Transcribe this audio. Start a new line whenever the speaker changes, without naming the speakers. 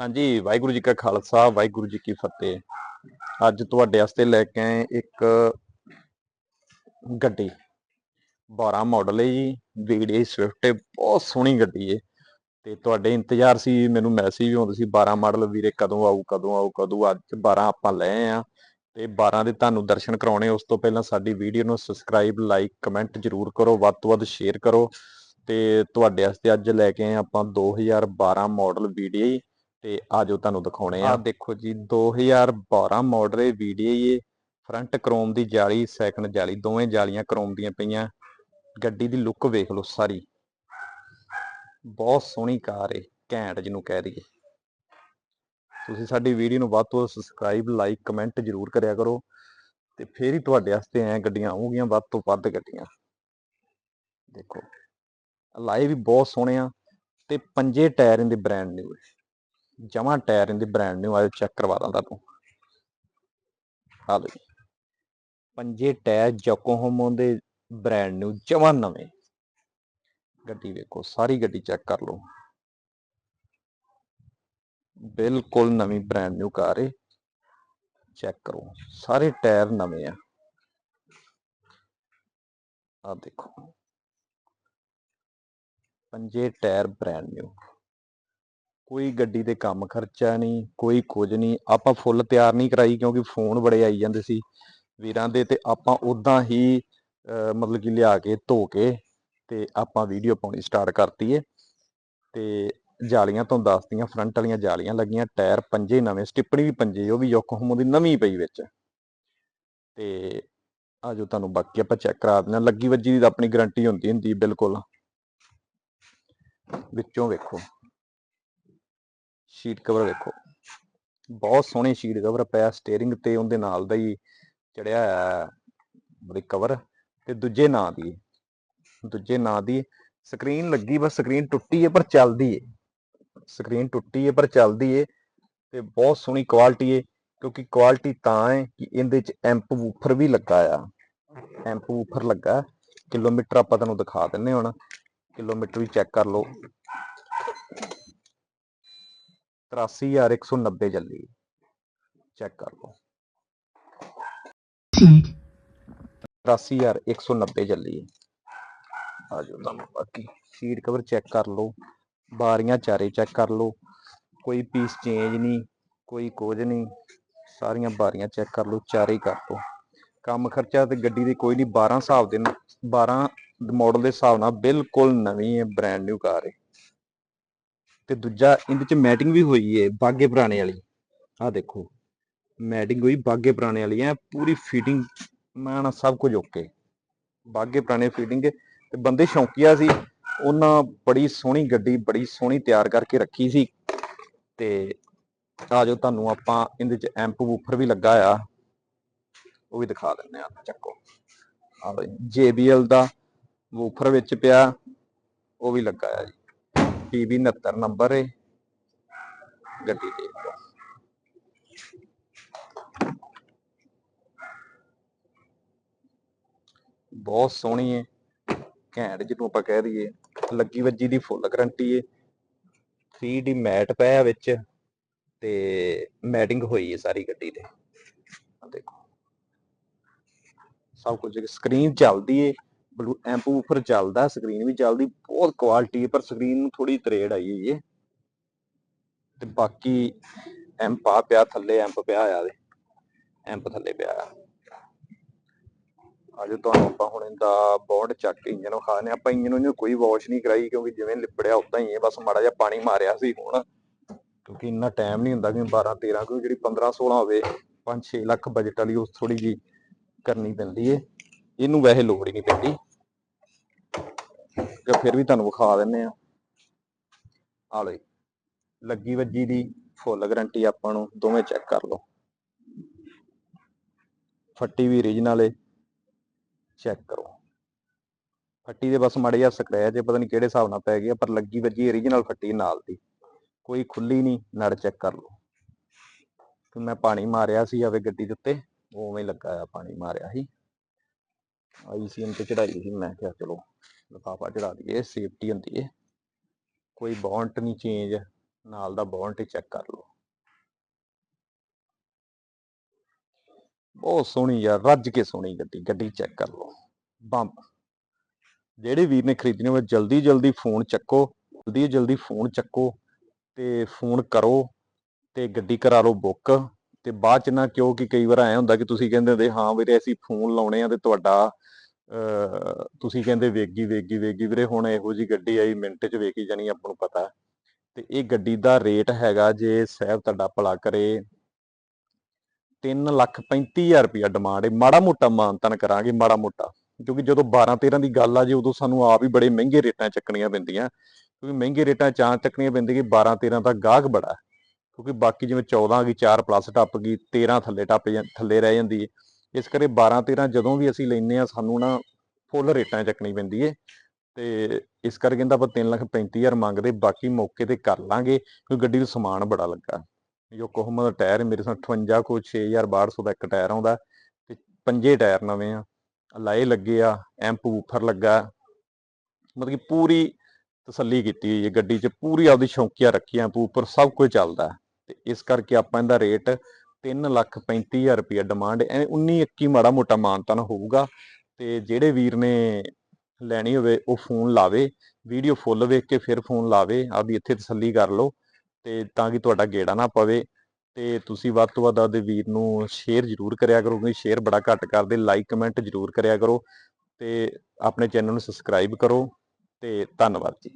ਹਾਂਜੀ, ਵਾਹਿਗੁਰੂ ਜੀ ਕਾ ਖਾਲਸਾ, ਵਾਹਿਗੁਰੂ ਜੀ ਕੀ ਫਤਿਹ। ਅੱਜ ਤੁਹਾਡੇ ਵਾਸਤੇ ਲੈ ਕੇ ਆਏ ਇੱਕ ਗੱਡੀ। 12 ਮਾਡਲ ਹੈ ਜੀ ਵੀਡੀ ਸਵਿਫਟ ਹੈ, ਬਹੁਤ ਸੋਹਣੀ ਗੱਡੀ ਹੈ। ਤੇ ਤੁਹਾਡੇ ਇੰਤਜ਼ਾਰ ਸੀ, ਮੈਨੂੰ ਮੈਸੇਜ ਵੀ ਆਉਂਦੇ ਸੀ 12 ਮਾਡਲ ਵੀਰੇ ਕਦੋਂ ਆਊ ਕਦੋਂ ਆਊ, ਕਦੋਂ ਅੱਜ 12 ਆਪਾਂ ਲਏ ਆ। ਤੇ 12 ਦੇ ਤੁਹਾਨੂੰ ਦਰਸ਼ਨ ਕਰਾਉਣੇ, ਉਸ ਤੋਂ ਪਹਿਲਾਂ ਸਾਡੀ ਵੀਡੀਓ ਨੂੰ ਸਬਸਕ੍ਰਾਈਬ ਲਾਈਕ ਕਮੈਂਟ ਜਰੂਰ ਕਰੋ, ਵੱਧ ਤੋਂ ਵੱਧ ਸ਼ੇਅਰ ਕਰੋ। ਤੇ ਤੁਹਾਡੇ ਵਾਸਤੇ ਅੱਜ ਲੈ ਕੇ ਆਏ ਆਪਾਂ 2012 ਮਾਡਲ ਵੀਡੀਓ ਤੇ ਆਜੋ ਤੁਹਾਨੂੰ ਦਿਖਾਉਣੇ ਆ। ਦੇਖੋ ਜੀ 2012 ਮਾਡਲ ਵੀਡੀਓ ਇਹ ਫਰੰਟ ਕ੍ਰੋਮ ਦੀ ਜਾਲੀ ਸੈਕੰਡ ਜਾਲੀ ਦੋਵੇਂ ਜਾਲੀਆਂ ਕ੍ਰੋਮ ਦੀਆਂ ਪਈਆਂ। ਗੱਡੀ ਦੀ ਲੁੱਕ ਵੇਖ ਲਓ ਸਾਰੀ। ਬਹੁਤ ਸੋਹਣੀ ਕਾਰ ਏ ਘੈਂਟ ਜਿਹਨੂੰ ਕਹਿ ਦਈਏ। ਤੁਸੀਂ ਸਾਡੀ ਵੀਡੀਓ ਨੂੰ ਵੱਧ ਤੋਂ ਵੱਧ ਸਬਸਕ੍ਰਾਈਬ ਲਾਈਕ ਕਮੈਂਟ ਜ਼ਰੂਰ ਕਰਿਆ ਕਰੋ। ਤੇ ਫੇਰ ਹੀ ਤੁਹਾਡੇ ਵਾਸਤੇ ਐ ਗੱਡੀਆਂ ਆਉਣਗੀਆਂ ਵੱਧ ਤੋਂ ਵੱਧ ਗੱਡੀਆਂ। ਦੇਖੋ ਲਾਏ ਵੀ ਬਹੁਤ ਸੋਹਣੇ ਆ ਤੇ ਪੰਜੇ ਟਾਇਰ ਇਹਦੇ ਬ੍ਰਾਂਡ ਨਿਊ ਜਮਾ ਟਾਇਰ ਇਹਦੇ ਬ੍ਰਾਂਡ ਨਿਊ ਆਇਓ ਚੈੱਕ ਕਰਵਾ ਦਾਂ ਤੁਹਾਨੂੰ ਆ ਲਓ ਜੀ। ਪੰਜੇ ਟਾਇਰ ਜੋਕੋਹੋਮੋ ਦੇ ਬ੍ਰਾਂਡ ਨਿਊ ਜਮਾ ਨਵੇਂ। ਗੱਡੀ ਵੇਖੋ, ਸਾਰੀ ਗੱਡੀ ਚੈੱਕ ਕਰ ਲਓ। ਬਿਲਕੁਲ ਨਵੀਂ ਬ੍ਰਾਂਡ ਨਿਊ ਕਾਰ ਹੈ ਚੈੱਕ ਕਰੋ, ਸਾਰੇ ਟਾਇਰ ਨਵੇਂ ਆ। ਆ ਦੇਖੋ। ਪੰਜੇ ਟਾਇਰ ਬ੍ਰਾਂਡ ਨਿਊ ਕੋਈ ਗੱਡੀ ਤੇ ਕੰਮ ਖਰਚਾ ਨਹੀਂ, ਕੋਈ ਕੁਝ ਨਹੀਂ, ਆਪਾਂ ਫੁੱਲ ਤਿਆਰ ਨਹੀਂ ਕਰਾਈ ਕਿਉਂਕਿ ਫੋਨ ਬੜੇ ਆਈ ਜਾਂਦੇ ਸੀ। ਵੀਰਾਂ ਦੇ ਤੇ ਆਪਾਂ ਉਦਾਂ ਹੀ ਮਤਲਬ ਕਿ ਲਿਆ ਕੇ ਧੋ ਕੇ ਤੇ ਆਪਾਂ ਵੀਡੀਓ ਪਾਉਣੀ ਸਟਾਰਟ ਕਰਤੀ ਏ। ਤੇ ਜਾਲੀਆਂ ਤੋਂ ਦੱਸਦੀਆਂ ਫਰੰਟ ਵਾਲੀਆਂ ਜਾਲੀਆਂ ਲੱਗੀਆਂ, ਟਾਇਰ ਪੰਜੇ ਨਵੇਂ, ਸਟਿੱਪਣੀ ਵੀ ਪੰਜੇ, ਉਹ ਵੀ ਯੋਕੋਹੋਮੋ ਦੀ ਨਵੀਂ ਪਈ ਵਿੱਚ। ਤੇ ਆਜੋ ਤੁਹਾਨੂੰ ਬਾਕੀ ਆਪਾਂ ਚੈੱਕ ਕਰਾ ਦਿੰਦੇ ਹਾਂ। ਲੱਗੀ ਵੱਜੀ ਦੀ ਤਾਂ ਆਪਣੀ ਗਾਰੰਟੀ ਹੁੰਦੀ ਹੁੰਦੀ ਬਿਲਕੁਲ। ਵਿੱਚੋਂ ਵੇਖੋ। ਸ਼ੀਟ ਕਵਰ ਵੇਖੋ। ਬਹੁਤ ਸੋਹਣੀ ਸ਼ੀਟ ਕਵਰ ਪਿਆ ਸਟੀਅਰਿੰਗ ਤੇ ਉਹਦੇ ਨਾਲ ਦਾ ਹੀ ਚੜਿਆ ਹੋਇਆ ਉਹਦੇ ਕਵਰ ਤੇ ਦੂਜੇ ਨਾਂ ਦੀ, ਦੂਜੇ ਨਾਂ ਦੀ ਸਕਰੀਨ ਲੱਗੀ ਬਸ ਸਕਰੀਨ ਟੁੱਟੀ ਹੈ ਪਰ ਚੱਲਦੀ ਹੈ ਸਕਰੀਨ ਟੁੱਟੀ ਹੈ ਪਰ ਚੱਲਦੀ ਹੈ ਤੇ ਬਹੁਤ ਸੋਹਣੀ ਕੁਆਲਿਟੀ ਹੈ ਕਿਉਂਕਿ ਕੁਆਲਿਟੀ ਤਾਂ ਹੈ ਕਿ ਇਹਦੇ ਚ ਐਂਪ ਵੂਫਰ ਵੀ ਲੱਗਾ ਆ। ਐਂਪ ਵੂਫਰ ਲੱਗਾ, ਕਿਲੋਮੀਟਰ ਆਪਾਂ ਤੁਹਾਨੂੰ ਦਿਖਾ ਦਿੰਨੇ ਹੁਣ, ਕਿਲੋਮੀਟਰ ਵੀ ਚੈੱਕ ਕਰ ਲਓ। 83190 ਚੱਲੀ। ਚੈੱਕ ਕਰ ਲਓ। 83190 ਚੱਲੀ। ਆ ਜਾਓ ਤੁਹਾਨੂੰ ਬਾਕੀ ਸੀਟ ਕਵਰ ਚੈੱਕ ਕਰ ਲਓ। ਬਾਰੀਆਂ ਚਾਰੇ ਚੈੱਕ ਕਰ ਲਓ। ਕੋਈ ਪੀਸ ਚੇਂਜ ਨਹੀਂ ਕੋਈ ਕੁਝ ਨਹੀਂ। ਸਾਰੀਆਂ ਬਾਰੀਆਂ ਚੈੱਕ ਕਰ ਲਓ ਚਾਰੇ ਕਰ ਲਓ। ਕੰਮ ਖਰਚਾ ਤੇ ਗੱਡੀ ਦੇ ਕੋਈ ਨਹੀਂ 12 ਹਿਸਾਬ ਦੇ ਨਾਲ 12 ਮਾਡਲ ਦੇ ਹਿਸਾਬ ਨਾਲ ਬਿਲਕੁਲ ਨਵੀਂ ਹੈ ਬ੍ਰਾਂਡ ਨਿਊ ਕਾਰ ਹੈ। ਤੇ ਦੂਜਾ ਇਹਦੇ ਚ ਮੈਟਿੰਗ ਵੀ ਹੋਈ ਹੈ ਬਾਗੇ ਪੁਰਾਣੇ ਵਾਲੀ। ਆਹ ਦੇਖੋ ਮੈਟਿੰਗ ਹੋਈ ਬਾਗੇ ਪੁਰਾਣੇ ਵਾਲੀ ਹੈ ਪੂਰੀ ਫਿਟਿੰਗ ਮਾਣਾ ਸਭ ਕੁਝ ਓਕੇ ਬਾਗੇ ਪੁਰਾਣੇ ਫਿਟਿੰਗ ਤੇ ਬੰਦੇ ਸ਼ੌਂਕੀਆ ਸੀ, ਉਹਨਾਂ ਬੜੀ ਸੋਹਣੀ ਗੱਡੀ ਬੜੀ ਸੋਹਣੀ ਤਿਆਰ ਕਰਕੇ ਰੱਖੀ ਸੀ। ਤੇ ਆ ਜੋ ਤੁਹਾਨੂੰ ਆਪਾਂ ਇਹਦੇ ਚ ਐਂਪ ਵੂਫਰ ਵੀ ਲੱਗਾ ਆ। ਉਹ ਵੀ ਦਿਖਾ ਦਿੰਨੇ ਆ, ਚੱਕੋ। ਆ ਬਈ JBL ਦਾ ਵੂਫਰ ਵਿੱਚ ਪਿਆ, ਉਹ ਵੀ ਲੱਗਾ ਆ ਜੀ। PB 69 ਨੰਬਰ ਹੈ ਗੱਡੀ ਦੇਖ ਬਹੁਤ ਸੋਹਣੀ ਹੈ ਘੈਂਟ ਜਿਹਨੂੰ ਆਪਾਂ ਕਹਿ ਦਈਏ। ਲੱਗੀ ਵੱਜੀ ਦੀ ਫੁੱਲ ਗਾਰੰਟੀ ਹੈ 3D ਮੈਟ ਪਿਆ ਵਿੱਚ ਤੇ ਮੈਟਿੰਗ ਹੋਈ ਹੈ ਸਾਰੀ ਗੱਡੀ ਤੇ। ਦੇਖੋ। ਸਭ ਕੁਝ ਸਕਰੀਨ ਚੱਲਦੀ ਏ। ਐਂਪ ਉੱਪਰ ਚੱਲਦਾ ਸਕਰੀਨ ਵੀ ਚੱਲਦੀ, ਬਹੁਤ ਕੁਆਲਿਟੀ ਪਰ ਸਕਰੀਨ ਨੂੰ ਥੋੜੀ ਤਰੇੜ ਆਈ ਹੋਈ ਏ ਤੇ ਬਾਕੀ ਐਂਪ ਆ ਪਿਆ, ਥੱਲੇ ਐਂਪ ਪਿਆ ਆ ਦੇ। ਐਂਪ ਥੱਲੇ ਪਿਆ ਆ। ਅੱਜ ਤੁਹਾਨੂੰ ਆਪਾਂ ਹੁਣ ਇਹਦਾ ਬੋਰਡ ਚੱਕ ਕੇ ਇੰਜਨ ਵਿਖਾਣੇ ਆਪਾਂ ਇੰਜਨ ਨੂੰ ਕੋਈ ਵਾਸ਼ ਨਹੀਂ ਕਰਾਈ, ਕਿਉਂਕਿ ਜਿਵੇਂ ਲਿਪੜਿਆ ਉਦਾਂ ਹੀ ਹੈ, ਬਸ ਮਾੜਾ ਜਿਹਾ ਪਾਣੀ ਮਾਰਿਆ ਸੀ ਹੁਣ। ਕਿਉਂਕਿ ਇੰਨਾ ਟਾਈਮ ਨਹੀਂ ਹੁੰਦਾ ਕਿ 12 13 ਕਿਉਂਕਿ ਜਿਹੜੀ 15 16 ਹੋਵੇ 5-6 ਲੱਖ ਬਜਟ ਵਾਲੀ, ਉਸ ਥੋੜੀ ਜੀ ਕਰਨੀ ਪੈਂਦੀ ਏ ਇਹਨੂੰ ਵੈਸੇ ਲੋੜ ਹੀ ਨਹੀਂ ਪੈਂਦੀ। ਕਿ ਫਿਰ ਵੀ ਤੁਹਾਨੂੰ ਵਿਖਾ ਦਿੰਨੇ ਆ। ਆ ਲਓ ਲੱਗੀ ਵੱਜੀ ਦੀ ਫੁੱਲ ਗਾਰੰਟੀ ਆਪਾਂ ਨੂੰ, ਦੋਵੇਂ ਚੈੱਕ ਕਰ ਲਓ। ਫੱਟੀ ਵੀ ਓਰੀਜਨਲ ਏ। ਚੈੱਕ ਕਰੋ। ਫੱਟੀ ਦੇ ਬਸ ਮਾੜੇ ਜਿਹਾ ਸਕ੍ਰੈਚ ਹੈ ਪਤਾ ਨਹੀਂ ਕਿਹੜੇ ਹਿਸਾਬ ਨਾਲ ਪੈ ਗਿਆ ਪਰ ਲੱਗੀ ਵੱਜੀ ਓਰੀਜਨਲ ਫੱਟੀ ਨਾਲ ਦੀ। ਕੋਈ ਖੁੱਲੀ ਨਹੀਂ ਨੜ ਚੈੱਕ ਕਰ ਲਓ। ਤੇ ਮੈਂ ਪਾਣੀ ਮਾਰਿਆ ਸੀ ਆਵੇ ਗੱਡੀ ਦੇ ਉੱਤੇ, ਉਵੇਂ ਲੱਗਾ ਆ ਪਾਣੀ ਮਾਰਿਆ ਸੀ। ਆਈ ਤੇ ਚੜਾਈ ਸੀ, ਮੈਂ ਕਿਹਾ ਚਲੋ ਲਿਫਾਫਾ ਚੜਾ ਦਈਏ ਸੇਫਟੀ ਹੁੰਦੀ ਹੈ ਕੋਈ ਬੌਂਟ ਨਹੀਂ ਚੇਂਜ ਨਾਲ ਦਾ ਬੋਨਟ ਚੈੱਕ ਕਰ ਲਓ। ਬਹੁਤ ਸੋਹਣੀ ਯਾਰ ਰੱਜ ਕੇ ਸੋਹਣੀ ਗੱਡੀ ਗੱਡੀ ਚੈੱਕ ਕਰ ਲਓ। ਬੰਬ। ਜਿਹੜੇ ਵੀਰ ਨੇ ਖਰੀਦਣੀ ਹੋਵੇ ਜਲਦੀ ਜਲਦੀ ਫੋਨ ਚੱਕੋ, ਜਲਦੀ ਜਲਦੀ ਫੋਨ ਚੱਕੋ ਤੇ ਫੋਨ ਕਰੋ ਤੇ ਗੱਡੀ ਕਰਾ ਲਓ ਬੁੱਕ ਤੇ ਬਾਅਦ ਚ ਨਾ ਕਿਉਂਕਿ ਕਈ ਵਾਰ ਐ ਹੁੰਦਾ ਕਿ ਤੁਸੀਂ ਕਹਿੰਦੇ ਹੁੰਦੇ ਹਾਂ ਵੀਰੇ ਅਸੀਂ ਫੋਨ ਲਾਉਣੇ ਆ ਤੇ ਤੁਹਾਡਾ ਅਹ, ਤੁਸੀਂ ਕਹਿੰਦੇ ਵੇਗੀ ਵੇਗੀ ਵੇਗੀ ਵੀਰੇ ਹੁਣ ਇਹੋ ਜੀ ਗੱਡੀ ਆਈ ਮਿੰਟ ਚ ਵੇਖੀ ਜਾਣੀ ਆਪਾਂ ਨੂੰ ਪਤਾ ਤੇ ਇਹ ਗੱਡੀ ਦਾ ਰੇਟ ਹੈਗਾ ਜੇ ਸਾਹਿਬ ਤੁਹਾਡਾ ਭਲਾ ਕਰੇ 3 ਲੱਖ 35000 ਰੁਪਇਆ ਡਿਮਾਂਡ ਹੈ ਮਾੜਾ ਮੋਟਾ ਮਾਨਤਨ ਕਰਾਂਗੇ ਮਾੜਾ ਮੋਟਾ। ਕਿਉਂਕਿ ਜਦੋਂ 12 13 ਦੀ ਗੱਲ ਆ ਜੇ ਉਦੋਂ ਸਾਨੂੰ ਆਪ ਹੀ ਬੜੇ ਮਹਿੰਗੇ ਰੇਟਾਂ ਚੱਕਣੀਆਂ ਪੈਂਦੀਆਂ। ਕਿਉਂਕਿ ਮਹਿੰਗੇ ਰੇਟਾਂ 'ਚ ਚਾਂ ਚੱਕਣੀਆਂ ਪੈਂਦੀਆਂ ਕਿ 12 13 ਦਾ ਗਾਹਕ ਬੜਾ ਕਿਉਂਕਿ ਬਾਕੀ ਜਿਵੇਂ 14 ਆ ਗਈ 4 ਪਲੱਸ ਟੱਪ ਗਈ 13 ਥੱਲੇ ਟੱਪ ਜਾਂ, ਥੱਲੇ ਰਹਿ ਜਾਂਦੀ ਹੈ ਇਸ ਕਰਕੇ 12 13 ਜਦੋਂ ਵੀ ਅਸੀਂ ਲੈਨੇ ਆ ਸਾਨੂੰ ਨਾ ਫੁੱਲ ਰੇਟਾਂ ਚੱਕਣੀ ਪੈਂਦੀ ਹੈ ਤੇ ਇਸ ਕਰਕੇ ਕਹਿੰਦਾ ਆਪਾਂ 3 ਲੱਖ 35000 ਮੰਗਦੇ, ਬਾਕੀ ਮੌਕੇ ਤੇ ਕਰ ਲਾਂਗੇ, ਕਿਉਂਕਿ ਗੱਡੀ ਨੂੰ ਸਮਾਨ ਬੜਾ ਲੱਗਾ। ਜੋ ਕੋਹਮਾ ਦਾ ਟਾਇਰ ਮੇਰੇ ਸਾਹ 58 ਕੋ 6200 ਦਾ ਇੱਕ ਟਾਇਰ ਆਉਂਦਾ, ਤੇ ਪੰਜੇ ਟਾਇਰ ਨਵੇਂ ਆ। ਲਾਏ ਲੱਗੇ ਆ, ਐਂਪ ਵੂਫਰ ਲੱਗਾ। ਮਤਲਬ ਕਿ ਪੂਰੀ ਤਸੱਲੀ ਕੀਤੀ ਹੋਈ ਹੈ ਗੱਡੀ 'ਚ, ਪੂਰੀ ਆਪਦੀ ਸ਼ੌਂਕੀਆਂ ਰੱਖੀਆਂ, ਐਂਪ ਵੂਫਰ ਸਭ ਕੁਝ ਚੱਲਦਾ। ਤੇ ਇਸ ਕਰਕੇ ਆਪਾਂ ਇਹਦਾ ਰੇਟ 3 ਲੱਖ 35000 ਰੁਪਏ ਡਿਮਾਂਡ ਐ 19 21 ਮਾੜਾ ਮੋਟਾ ਮਾਨਤਨ ਹੋਊਗਾ। ਤੇ ਜਿਹੜੇ ਵੀਰ ਨੇ ਲੈਣੀ ਹੋਵੇ, ਉਹ ਫੋਨ ਲਾਵੇ ਵੀਡੀਓ ਫੁੱਲ ਵੇਖ ਕੇ ਫਿਰ ਫੋਨ ਲਾਵੇ ਆਪਦੀ ਇੱਥੇ ਤਸੱਲੀ ਕਰ ਲਓ ਤੇ ਤਾਂ ਕਿ ਤੁਹਾਡਾ ਗੇੜਾ ਨਾ ਪਵੇ। ਤੇ ਤੁਸੀਂ ਵੱਧ ਤੋਂ ਵੱਧ ਆਪਦੇ ਵੀਰ ਨੂੰ ਸ਼ੇਅਰ ਜ਼ਰੂਰ ਕਰਿਆ ਕਰੋ, ਕਿਉਂਕਿ ਸ਼ੇਅਰ ਬੜਾ ਘੱਟ ਕਰਦੇ ਲਾਈਕ ਕਮੈਂਟ ਜ਼ਰੂਰ ਕਰਿਆ ਕਰੋ ਤੇ ਆਪਣੇ ਚੈਨਲ ਨੂੰ ਸਬਸਕ੍ਰਾਈਬ ਕਰੋ ਤੇ ਧੰਨਵਾਦ ਜੀ।